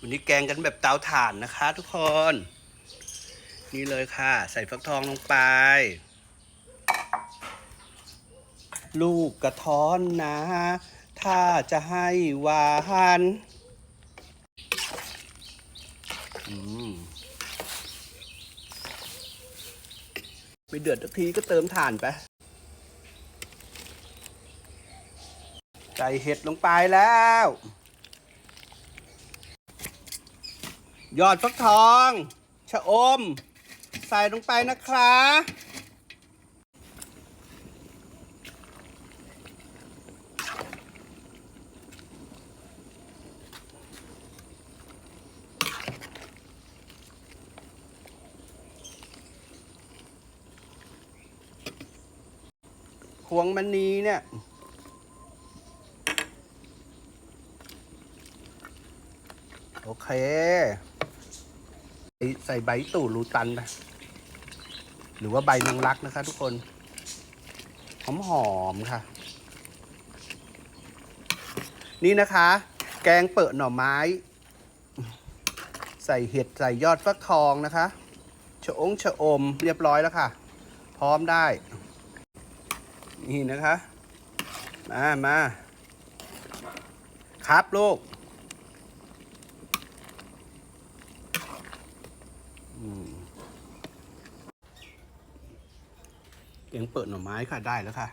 วันนี้แกงกันแบบเตาถ่านนะคะ ทุกคน นี่เลยค่ะ ใส่ฟักทองลงไป ลูกกระท้อนนะ ถ้าจะให้หวานมไม่เดือดสักทีก็เติมถ่านไปใส่เห็ดลงไปแล้ว ยอดฟักทอง ชะอม ใส่ลงไปนะคะพวงมณีเนี่ย โอเค ใส่ใบตู่รูตันไปหรือว่าใบนางรักนะคะ ทุกคนหอมหอมๆค่ะ นี่นะคะ แกงเปิดหน่อไม้ ใส่เห็ดใส่ยอดฟักทองนะคะชะองชะอมเรียบร้อยแล้วค่ะ พร้อมได้ นี่นะคะ มามาครับลูก เอียงเปิดหน่อไม้ค่ะได้แล้วค่ะ